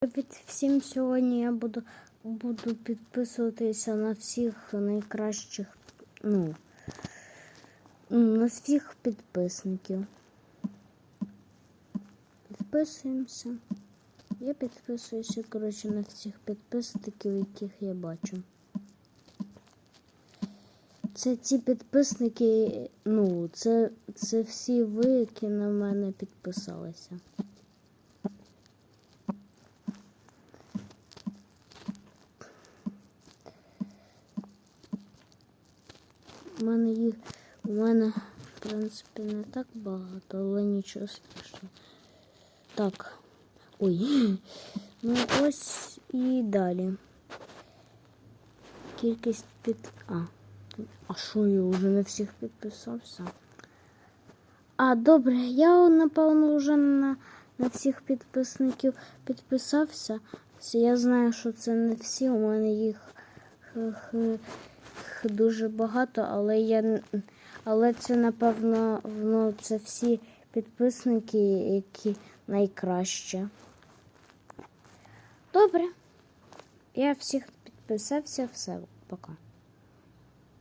Привіт всім сьогодні я буду, буду підписуватися на всіх найкращих, ну, ну, на всіх підписників. Підписуємося. Я підписуюся, коротше, на всіх підписників, яких я бачу. Це ті підписники, ну, це, це всі ви, які на мене підписалися. У мене їх, у мене, в принципі, не так багато, але нічого страшного. Так. Ой. Ну ось і далі. Кількість під. А. А що я вже на всіх підписався? А, добре, я напевно вже на, на всіх підписників підписався. Я знаю, що це не всі, у мене їх х- х- х- дуже багато, але я але це напевно ну, це всі підписники, які найкраще. Добре. Я всіх підписався, все, пока.